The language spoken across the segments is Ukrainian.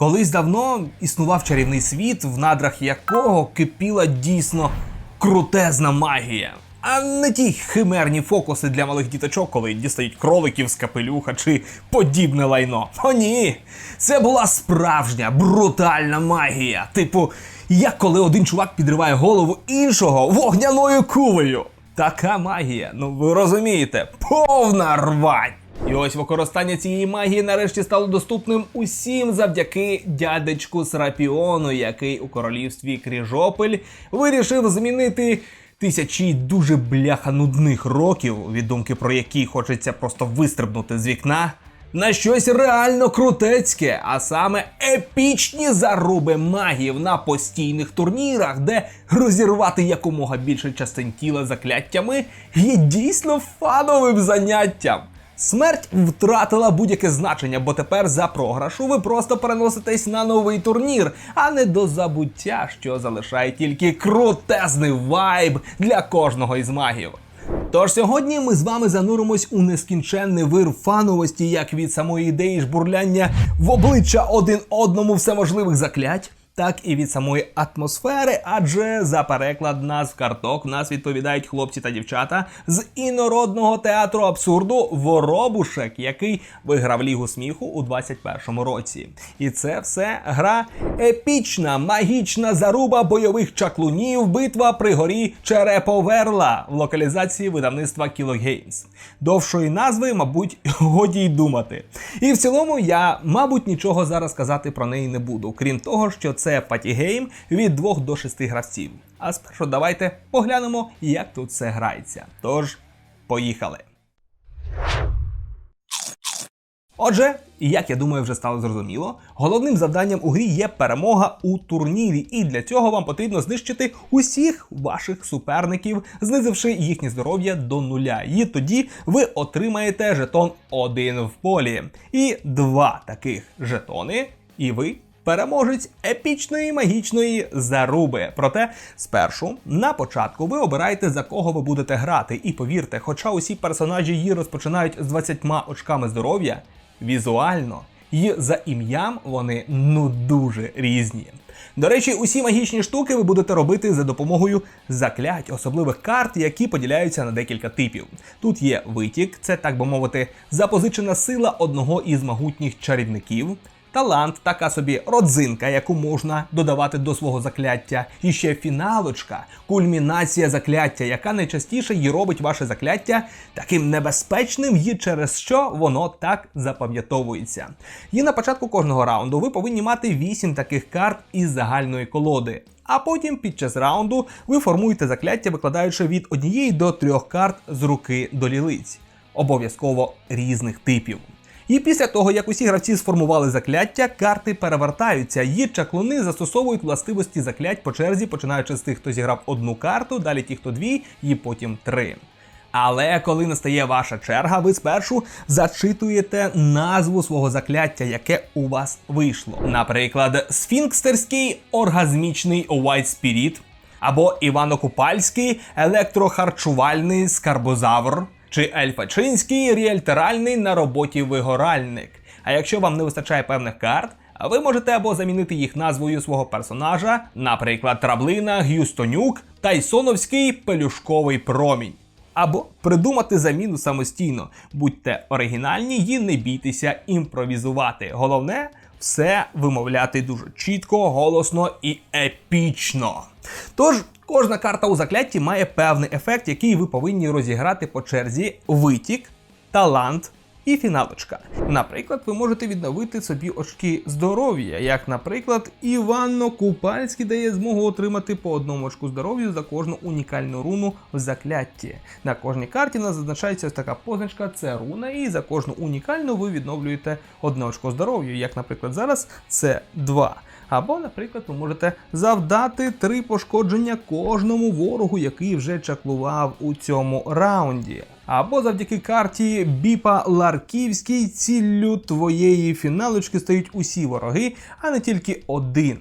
Колись давно існував чарівний світ, в надрах якого кипіла дійсно крутезна магія. А не ті химерні фокуси для малих діточок, коли дістають кроликів з капелюха чи подібне лайно. О, ні! Це була справжня брутальна магія. Типу, як коли один чувак підриває голову іншого вогняною кулею. Така магія, ну ви розумієте, повна рвань. І ось використання цієї магії нарешті стало доступним усім завдяки дядечку Срапіону, який у королівстві Кріжопель вирішив змінити тисячі дуже бляха нудних років, від думки про які хочеться просто вистрибнути з вікна. На щось реально крутецьке, а саме епічні заруби магів на постійних турнірах, де розірвати якомога більше частин тіла закляттями є дійсно фановим заняттям. Смерть втратила будь-яке значення, бо тепер за програшу ви просто переноситесь на новий турнір, а не до забуття, що залишає тільки крутезний вайб для кожного із магів. Тож сьогодні ми з вами зануримось у нескінченний вир фановості, як від самої ідеї жбурляння в обличчя один одному всеможливих заклять, так і від самої атмосфери, адже за переклад назв карток нас відповідають хлопці та дівчата з інородного театру абсурду Воробушек, який виграв лігу сміху у 21-му році. І це все гра епічна, магічна заруба бойових чаклунів, битва при горі Череповерла в локалізації видавництва Games. Довшої назви, мабуть, годі й думати. І в цілому я, мабуть, нічого зараз казати про неї не буду, крім того, що це патігейм від 2 до 6 гравців. А спершу давайте поглянемо, як тут все грається. Тож, поїхали. Отже, як я думаю, вже стало зрозуміло, головним завданням у грі є перемога у турнірі, і для цього вам потрібно знищити усіх ваших суперників, знизивши їхнє здоров'я до нуля. І тоді ви отримаєте жетон один в полі. І два таких жетони, і ви. Переможець епічної магічної заруби. Проте спершу на початку ви обираєте за кого ви будете грати. І повірте, хоча усі персонажі її розпочинають з 20 очками здоров'я, візуально і за ім'ям вони ну дуже різні. До речі, усі магічні штуки ви будете робити за допомогою заклять особливих карт, які поділяються на декілька типів. Тут є витік, це так би мовити, запозичена сила одного із могутніх чарівників. Талант, така собі родзинка, яку можна додавати до свого закляття. І ще фіналочка, кульмінація закляття, яка найчастіше й робить ваше закляття таким небезпечним, і через що воно так запам'ятовується. І на початку кожного раунду ви повинні мати 8 таких карт із загальної колоди. А потім під час раунду ви формуєте закляття, викладаючи від однієї до трьох карт з руки до лілиць, обов'язково різних типів. І після того, як усі гравці сформували закляття, карти перевертаються, і чаклуни застосовують властивості заклять по черзі, починаючи з тих, хто зіграв одну карту, далі ті, хто дві, і потім три. Але коли настає ваша черга, ви спершу зачитуєте назву свого закляття, яке у вас вийшло. Наприклад, сфінкстерський оргазмічний White Spirit, або Івано-Купальський електрохарчувальний скарбозавр чи ельфачинський ріальтеральний на роботі вигоральник. А якщо вам не вистачає певних карт, ви можете або замінити їх назвою свого персонажа, наприклад, Траблина, Г'юстонюк, Тайсоновський пелюшковий промінь. Або придумати заміну самостійно. Будьте оригінальні і не бійтеся імпровізувати. Головне все вимовляти дуже чітко, голосно і епічно. Тож, кожна карта у заклятті має певний ефект, який ви повинні розіграти по черзі витік, талант і фіналочка. Наприклад, ви можете відновити собі очки здоров'я, як, наприклад, Іванно Купальський дає змогу отримати по одному очку здоров'я за кожну унікальну руну в заклятті. На кожній карті у нас зазначається ось така позначка, це руна, і за кожну унікальну ви відновлюєте одне очко здоров'я, як, наприклад, зараз це 2. Або, наприклад, ви можете завдати три пошкодження кожному ворогу, який вже чаклував у цьому раунді. Або завдяки карті Біпа Ларківський ціллю твоєї фіналочки стають усі вороги, а не тільки один.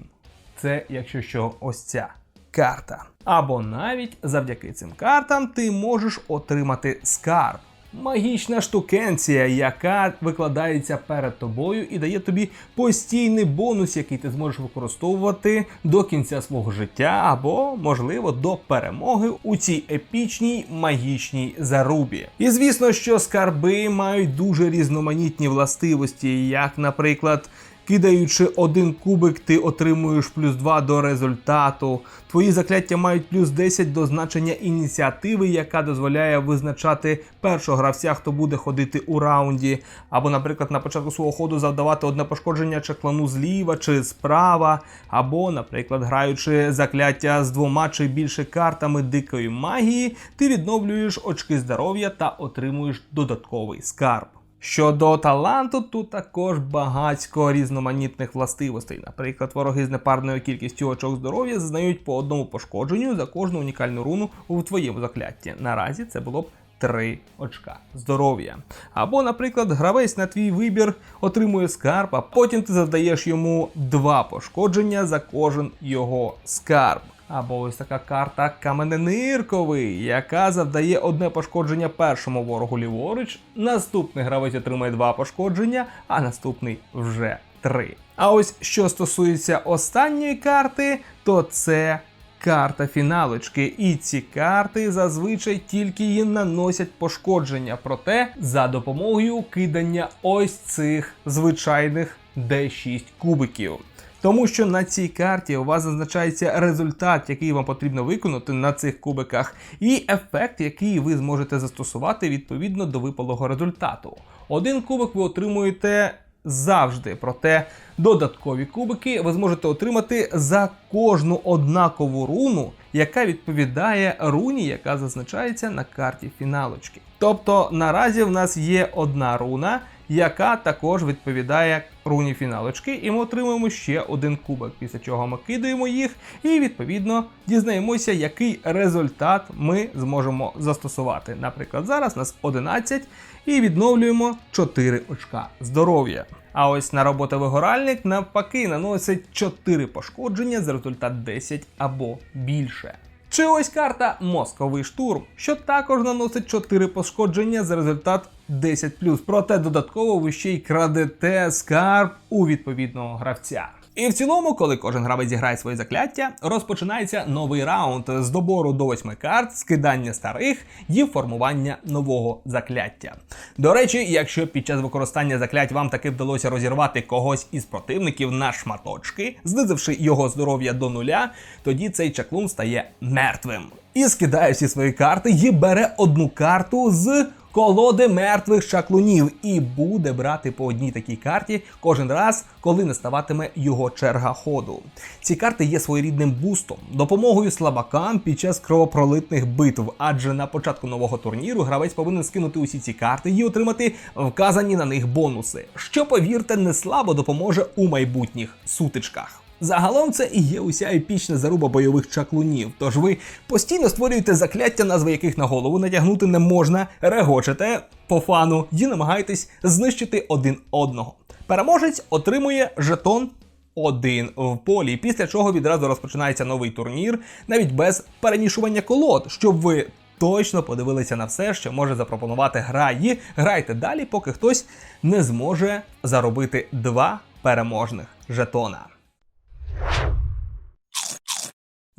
Це, якщо що, ось ця карта. Або навіть завдяки цим картам ти можеш отримати скарб. Магічна штукенція, яка викладається перед тобою і дає тобі постійний бонус, який ти зможеш використовувати до кінця свого життя, або, можливо, до перемоги у цій епічній магічній зарубі. І звісно, що скарби мають дуже різноманітні властивості, як, наприклад. Кидаючи один кубик, ти отримуєш плюс 2 до результату. Твої закляття мають плюс 10 до значення ініціативи, яка дозволяє визначати першого гравця, хто буде ходити у раунді. Або, наприклад, на початку свого ходу завдавати одне пошкодження чеклану зліва чи справа. Або, наприклад, граючи закляття з двома чи більше картами дикої магії, ти відновлюєш очки здоров'я та отримуєш додатковий скарб. Щодо таланту, тут також багатько різноманітних властивостей. Наприклад, вороги з непарною кількістю очок здоров'я зазнають по одному пошкодженню за кожну унікальну руну у твоєму заклятті. Наразі це було б 3 очка здоров'я. Або, наприклад, гравець на твій вибір отримує скарб, а потім ти завдаєш йому 2 пошкодження за кожен його скарб. Або ось така карта Камененирковий, яка завдає одне пошкодження першому ворогу ліворуч. Наступний гравець отримає два пошкодження, а наступний вже три. А ось що стосується останньої карти, то це карта фіналочки. І ці карти зазвичай тільки їй наносять пошкодження, проте за допомогою кидання ось цих звичайних D6 кубиків. Тому що на цій карті у вас зазначається результат, який вам потрібно виконати на цих кубиках, і ефект, який ви зможете застосувати відповідно до випалого результату. Один кубик ви отримуєте завжди, проте додаткові кубики ви зможете отримати за кожну однакову руну, яка відповідає руні, яка зазначається на карті фіналочки. Тобто наразі в нас є одна руна яка також відповідає руні фіналочки, і ми отримуємо ще один кубок, після чого ми кидаємо їх, і відповідно дізнаємося, який результат ми зможемо застосувати. Наприклад, зараз нас 11 і відновлюємо 4 очка здоров'я. А ось на робота вигоральник навпаки наносить 4 пошкодження за результат 10 або більше. Чи ось карта Московий штурм, що також наносить 4 пошкодження за результат 10 Проте додатково ви ще й крадете скарб у відповідного гравця. І в цілому, коли кожен гравець зіграє своє закляття, розпочинається новий раунд з добору до восьми карт, скидання старих і формування нового закляття. До речі, якщо під час використання заклять вам таки вдалося розірвати когось із противників на шматочки, знизивши його здоров'я до нуля, тоді цей чаклун стає мертвим. І скидає всі свої карти і бере одну карту з колоди мертвих чаклунів і буде брати по одній такій карті кожен раз, коли наставатиме його черга ходу. Ці карти є своєрідним бустом, допомогою слабакам під час кровопролитних битв, адже на початку нового турніру гравець повинен скинути усі ці карти і отримати вказані на них бонуси, що, повірте, не слабо допоможе у майбутніх сутичках. Загалом це і є уся епічна заруба бойових чаклунів. Тож ви постійно створюєте закляття, назви яких на голову натягнути не можна, регочете по фану і намагаєтесь знищити один одного. Переможець отримує жетон. Один в полі, після чого відразу розпочинається новий турнір, навіть без перемішування колод, щоб ви точно подивилися на все, що може запропонувати гра. І грайте далі, поки хтось не зможе заробити два переможних жетона.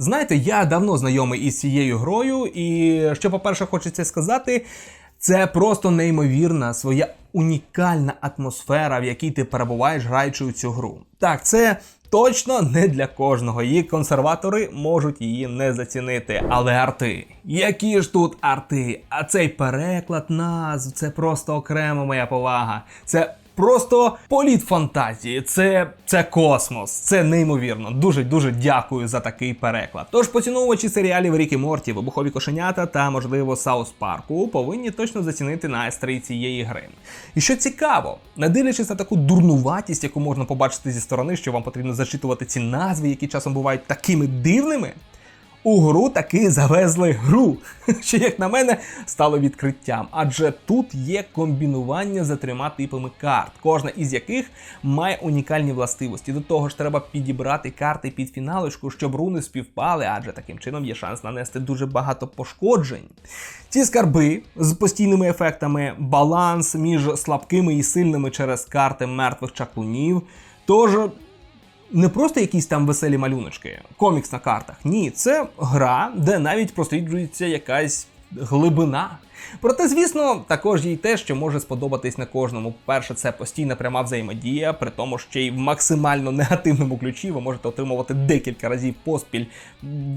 Знаєте, я давно знайомий із цією грою, і що, по-перше, хочеться сказати, це просто неймовірна своя унікальна атмосфера, в якій ти перебуваєш, граючи у цю гру. Так, це точно не для кожного. Її консерватори можуть її не зацінити. Але арти, які ж тут арти? А цей переклад назв це просто окрема моя повага. Це просто політ фантазії. Це це космос, це неймовірно. Дуже дуже дякую за такий переклад. Тож поціновувачі серіалів Рікі Морті, вибухові кошенята та, можливо, Саус Парку повинні точно зацінити настрій цієї гри. І що цікаво, не дивлячись на таку дурнуватість, яку можна побачити зі сторони, що вам потрібно зачитувати ці назви, які часом бувають такими дивними. У гру таки завезли гру, що, як на мене, стало відкриттям. Адже тут є комбінування за трьома типами карт, кожна із яких має унікальні властивості. До того ж, треба підібрати карти під фіналочку, щоб руни співпали, адже таким чином є шанс нанести дуже багато пошкоджень. Ці скарби з постійними ефектами, баланс між слабкими і сильними через карти мертвих чаклунів. Тож не просто якісь там веселі малюночки, комікс на картах. Ні, це гра, де навіть просліджується якась глибина. Проте, звісно, також є й те, що може сподобатись на кожному. Перше, це постійна пряма взаємодія, при тому, що й в максимально негативному ключі ви можете отримувати декілька разів поспіль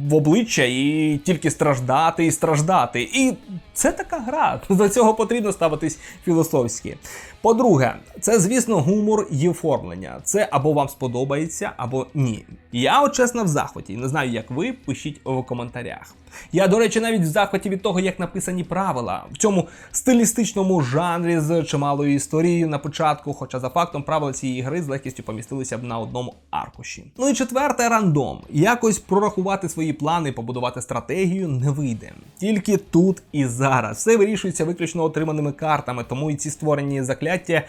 в обличчя і тільки страждати і страждати. І це така гра. До цього потрібно ставитись філософськи. По-друге, це, звісно, гумор і оформлення. Це або вам сподобається, або ні. Я, от чесно, в захваті. Не знаю, як ви, пишіть у коментарях. Я, до речі, навіть в захваті від того, як написані правила в цьому стилістичному жанрі з чималою історією на початку, хоча за фактом правила цієї гри з легкістю помістилися б на одному аркуші. Ну і четверте рандом. Якось прорахувати свої плани, побудувати стратегію не вийде. Тільки тут і зараз. Все вирішується виключно отриманими картами, тому і ці створені закляття е,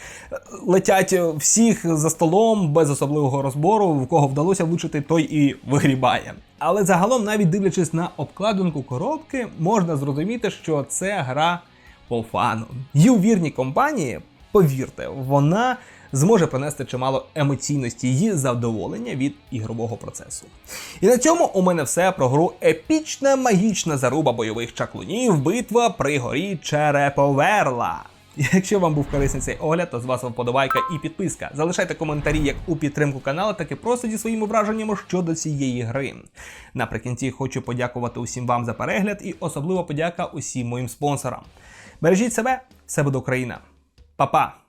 летять всіх за столом без особливого розбору, в кого вдалося влучити, той і вигрібає. Але загалом, навіть дивлячись на обкладинку коробки, можна зрозуміти, що це гра по фану. І у вірній компанії, повірте, вона зможе принести чимало емоційності і задоволення від ігрового процесу. І на цьому у мене все про гру епічна магічна заруба бойових чаклунів, битва при горі Череповерла. Якщо вам був корисний цей огляд, то з вас вподобайка і підписка. Залишайте коментарі як у підтримку каналу, так і просто зі своїми враженнями щодо цієї гри. Наприкінці хочу подякувати усім вам за перегляд і особливо подяка усім моїм спонсорам. Бережіть себе, все буде Україна. Па-па!